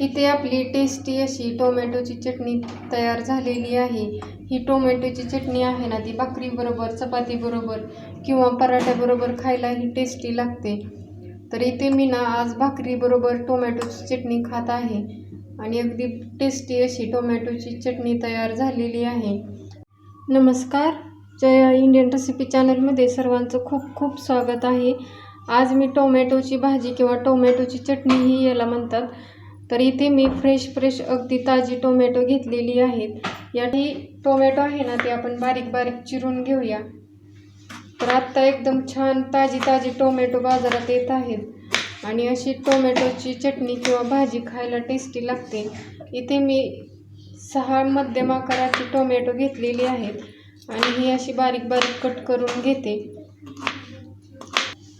इथे आपली टेस्टी अशी टोमॅटोची चटणी तयार झालेली आहे. ही टोमॅटोची चटणी आहे ना ती भाकरीबरोबर चपातीबरोबर किंवा पराठ्याबरोबर खायला ही टेस्टी लागते. तर इथे मी ना आज भाकरीबरोबर टोमॅटोची चटणी खात आहे आणि अगदी टेस्टी अशी टोमॅटोची चटणी तयार झालेली आहे. नमस्कार. जया इंडियन रेसिपी चॅनलमध्ये सर्वांचं खूप खूप स्वागत आहे. आज मी टोमॅटोची भाजी किंवा टोमॅटोची चटणी ही याला म्हणतात तर इथे मी फ्रेश फ्रेश अगदी ताजी टोमॅटो घेतलेली आहेत. याठी टोमॅटो आहे ना ते आपण बारीक बारीक चिरून घेऊया. तर आत्ता एकदम छान ताजी ताजी टोमॅटो बाजारात येत आहेत. आणि अशी टोमॅटोची चटणी किंवा भाजी खायला टेस्टी लागते. इथे मी सहा मध्यम आकाराची टोमॅटो घेतलेली आहेत. आणि ही अशी बारीक बारीक कट करून घेते.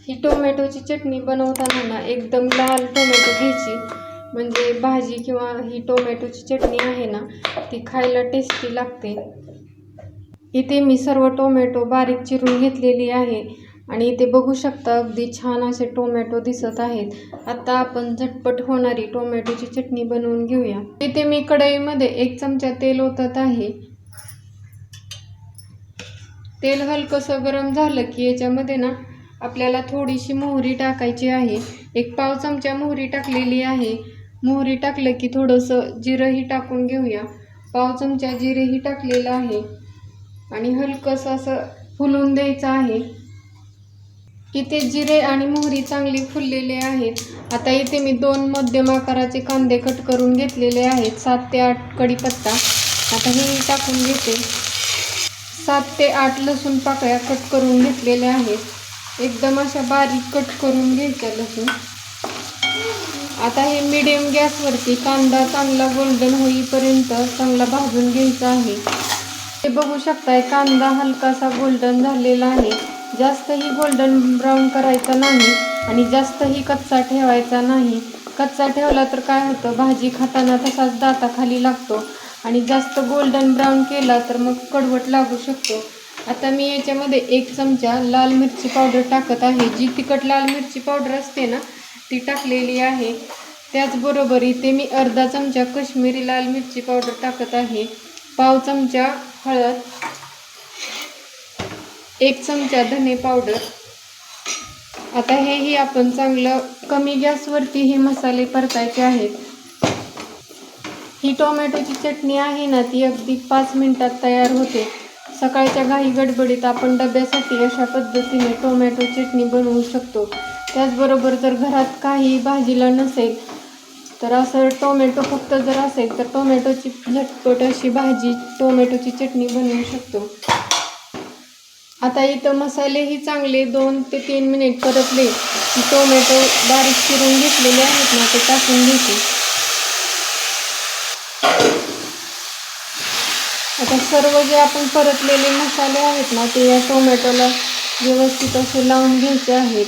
ही टोमॅटोची चटणी बनवताना ना एकदम लाल टोमॅटो घ्यायची. म्हणजे भाजी किंवा ही टोमॅटोची चटणी आहे ना ती खायला टेस्टी लागते. इथे मी सर्व टोमॅटो बारीक चिरून घेतलेली आहे आणि इथे बघू शकता अगदी छान असे टोमॅटो दिसत आहेत. आता आपण झटपट होणारी टोमॅटोची चटणी बनवून घेऊया. इथे मी कढईमध्ये एक चमचा तेल ओतत आहे. तेल हलकंसं गरम झालं की याच्यामध्ये ना आपल्याला थोडीशी मोहरी टाकायची आहे. एक पाव चमचा मोहरी टाकलेली आहे. मोहरी टाकलं की थोडंसं जिरंही टाकून घेऊया. पाव चमचा जिरेही टाकलेलं आहे. आणि हलकंसं असं फुलून द्यायचं आहे. इथे जिरे आणि मोहरी चांगली फुललेले आहेत. आता इथे मी दोन मध्यम आकाराचे कांदे कट करून घेतलेले आहेत. सात ते आठ कढीपत्ता. आता हे टाकून घेते. सात ते आठ लसूण पाकळ्या कट करून घेतलेल्या आहेत. एकदम अशा बारीक कट करून घ्यायच्या लसूण. आता हे मिडियम गॅसवरती कांदा चांगला गोल्डन होईपर्यंत चांगला भाजून घ्यायचा आहे. हे बघू शकताय कांदा हलकासा गोल्डन झालेला आहे. जास्तही गोल्डन ब्राऊन करायचा नाही आणि जास्तही कच्चा ठेवायचा नाही. कच्चा ठेवला तर काय होतं भाजी खाताना तसाच दाताखाली लागतो आणि जास्त गोल्डन ब्राऊन केला तर मग कडवट लागू शकतो. आता मी याच्यामध्ये एक चमचा लाल मिरची पावडर टाकत आहे. जी तिखट लाल मिरची पावडर असते ना ती टाकलेली आहे. त्याचबरोबर इथे मी अर्धा चमचा कश्मीरी लाल मिरची पावडर टाकत आहे. पाव चमचा हळद एक चमचा धने पावडर. आता हेही आपण चांगलं कमी गॅसवरती हे मसाले परतायचे आहेत. ही टोमॅटोची चटणी आहे ना ती अगदी पाच मिनिटात तयार होते. सकाळच्या घाई गडबडीत आपण डब्यासाठी अशा पद्धतीने टोमॅटो चटणी बनवू शकतो. त्याचबरोबर जर घरात काही भाजीला नसेल तर असं टोमॅटो फक्त जर असेल तर टोमॅटोची म्हणजे झटपट अशी भाजी टोमॅटोची चटणी बनवू शकतो. आता इथं मसालेही चांगले दोन ते तीन मिनिट परतले. की टोमॅटो बारीक चिरून घेतलेले आहेत ना ते टाकून घेते. आता सर्व जे आपण परतलेले मसाले आहेत ना ते या टोमॅटोला व्यवस्थित असे लावून घ्यायचे आहेत.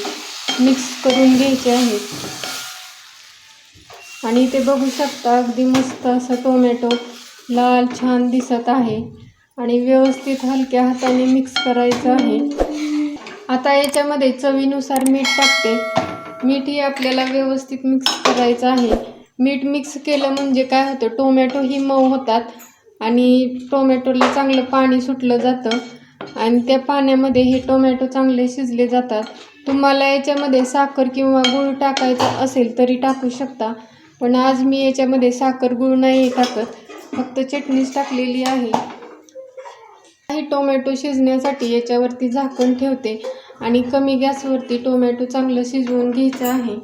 मिक्स करून घ्यायचे आहेत. आणि इथे बघू शकता अगदी मस्त असं टोमॅटो लाल छान दिसत आहे. आणि व्यवस्थित हलक्या हाताने मिक्स करायचं आहे. आता याच्यामध्ये चवीनुसार मीठ टाकते. मीठही आपल्याला व्यवस्थित मिक्स करायचं आहे. मीठ मिक्स केलं म्हणजे काय होतं? टोमॅटो ही मऊ होतात. आणि टोमॅटोला चांगलं पाणी सुटलं जातं. आणि त्या पाण्यामध्ये हे टोमॅटो चांगले शिजले जातात. तुम्हाला याच्यामध्ये साखर किंवा गूळ टाकायचं असेल तरी टाकू शकता. पण आज मी याच्यामध्ये साखर गूळ नाही टाकत. फक्त चटणीच टाकलेली आहे. काही टोमॅटो शिजण्यासाठी याच्यावरती झाकण ठेवते आणि कमी गॅसवरती टोमॅटो चांगलं शिजवून घ्यायचं आहे.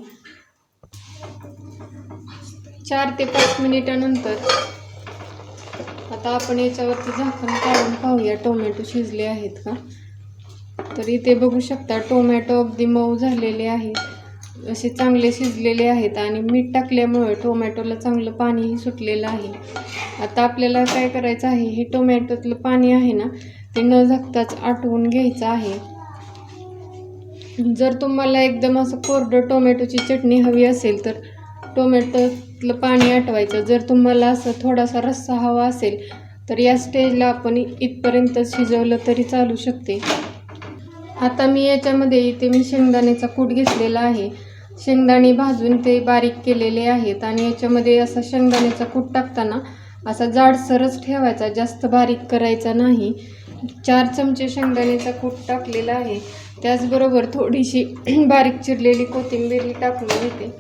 चार ते पाच मिनिटानंतर आता आपण याच्यावरती झाकण काढून पाहूया टोमॅटो शिजले आहेत का. तर इथे बघू शकता. टोमॅटो अगदी मऊ झालेले आहेत. असे चांगले शिजलेले आहेत आणि मीठ टाकल्यामुळे टोमॅटोला चांगलं पाणीही सुटलेलं आहे. आता आपल्याला काय करायचं आहे? हे टोमॅटोतलं पाणी आहे ना ते न झाकताच आटवून घ्यायचं आहे. जर तुम्हाला एकदम असं कोरडं टोमॅटोची चटणी हवी असेल तर टोमॅटोतलं पाणी आटवायचं. जर तुम्हाला असं थोडासा रस्सा हवा असेल तर या स्टेजला आपण इथपर्यंत शिजवलं तरी चालू शकते. आता मी याच्यामध्ये इथे मी शेंगदाण्याचा कूट घेतलेला आहे. शेंगदाणे भाजून ते बारीक केलेले आहेत आणि याच्यामध्ये असा शेंगदाण्याचा कूट टाकताना असा जाडसरच ठेवायचा जास्त बारीक करायचा नाही. चार चमचे शेंगदाण्याचा कूट टाकलेला आहे. त्याचबरोबर थोडीशी बारीक चिरलेली कोथिंबीर टाकून घेते.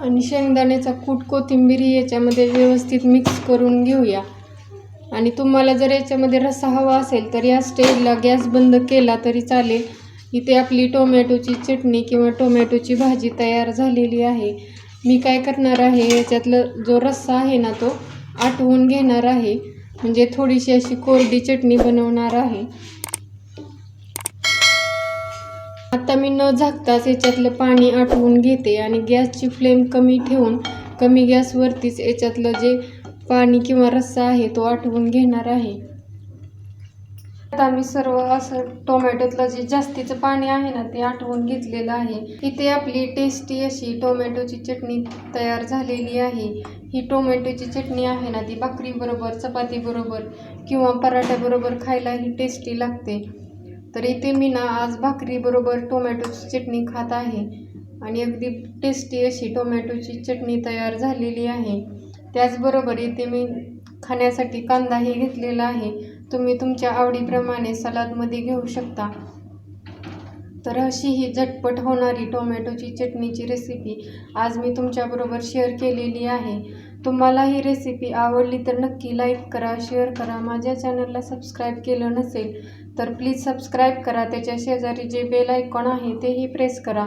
आणि शेंगदाण्याचा कूट कोथिंबीर याच्यामध्ये व्यवस्थित मिक्स करून घेऊया. आणि तुम्हाला जर याच्यामध्ये रस्सा हवा असेल तर या स्टेजला गॅस बंद केला तरी चालेल. इथे आपली टोमॅटोची चटणी किंवा टोमॅटोची भाजी तयार झालेली आहे. मी काय करणार आहे याच्यातलं जो रस्सा आहे ना तो आटवून घेणार आहे. म्हणजे थोडीशी अशी कोरडी चटणी बनवणार आहे. आता मी न झाकताच याच्यातलं पाणी आटवून घेते आणि गॅसची फ्लेम कमी ठेवून कमी गॅसवरतीच याच्यातलं जे पाणी किंवा रस्सा आहे तो आठवून घेणार आहे. आता मी सर्व असं टोमॅटोतलं जे जास्तीचं पाणी आहे ना ते आठवून घेतलेलं आहे. इथे आपली टेस्टी अशी टोमॅटोची चटणी तयार झालेली आहे. ही टोमॅटोची चटणी आहे ना ती भाकरीबरोबर चपातीबरोबर किंवा पराठ्याबरोबर खायला ही टेस्टी लागते. तर इथे मी ना आज भाकरीबरोबर टोमॅटोची चटणी खात आहे. आणि अगदी टेस्टी अशी टोमॅटोची चटणी तयार झालेली आहे. त्याचबरोबर इथे मी खाण्यासाठी कांदाही घेतलेला आहे. तुम्ही तुमच्या आवडीप्रमाणे सलादमध्ये घेऊ शकता. तर अशी ही झटपट होणारी टोमॅटोची चटणीची रेसिपी आज मी तुमच्याबरोबर शेअर केलेली आहे. तुम्हाला ही रेसिपी आवडली तर नक्की लाईक करा शेअर करा. माझ्या चॅनलला सबस्क्राईब केलं नसेल तर प्लीज सबस्क्राईब करा. त्याच्या शेजारी जे बेल आयकॉन आहे तेही प्रेस करा.